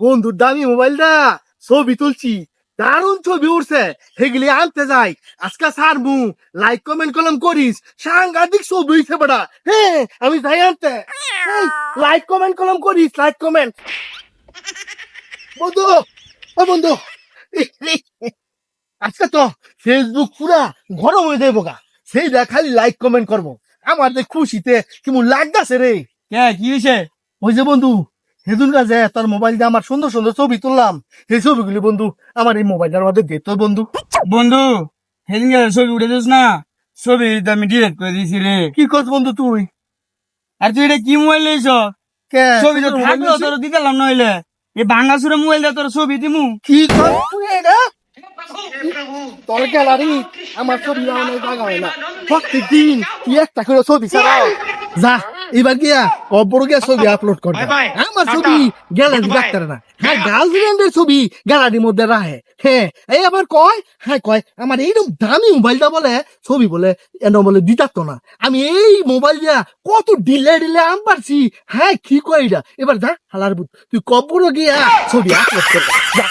বন্ধুর দামি মোবাইলটা ছবি তুলছি। দারুণ ছবি উঠছে সেগুলি আনতে যাই। আজকে সারবু লাইক কমেন্ট কলম করিস। সাংঘাতিক ছবি হইছে বেড়া। হ্যাঁ আমি যাই আনতে। লাইক কমেন্ট কলম করিস লাইক কমেন্ট বন্ধু ও বন্ধু। আজকে তো ফেসবুক পুরা গরম হয়ে যাব গা। সেই খালি লাইক কমেন্ট করব। আমার যে খুশিতে কি কেমন লাগতেছে রে। কে কি হয়েছে ওই যে বন্ধু সেদিন কাজে তোর মোবাইল দিয়ে আমার সুন্দর সুন্দর ছবি তুললাম। সেই ছবিগুলি বন্ধু আমার এই মোবাইলটার মধ্যে দে তো বন্ধু। বন্ধু সেদিন ছবি উঠে দিস না। ছবি আমি ডিলেট করে দিয়েছি রে। কি করছ বন্ধু তুই? আর তুই এটা কি মোবাইল লইছ কে? ছবি তো তোর থাকল তোর দিতাম নইলে। এই সুরে মোবাইল দিয়ে তোর ছবি দিমু। কি কর তুই এটা? তোর গ্যালারি আমার ছবি জায়গা হয় না। প্রত্যেক দিন তুই একটা করে ছবি ছাড়াও যা এবার গিয়া অপর গিয়া ছবি আপলোড কর আমার ছবি গ্যালারি রাখতে না হ্যাঁ গার্লফ্রেন্ডের ছবি গ্যালারির মধ্যে রাখে হ্যাঁ এই আবার কয় হ্যাঁ কয় আমার এইরকম দামি মোবাইলটা বলে ছবি বলে এন বলে দিতার তো না আমি এই মোবাইল দিয়া কত ডিলে ডিলে আম পারছি হ্যাঁ কি কয় এটা এবার যা হালার তুই কবর গিয়া ছবি আপলোড কর যা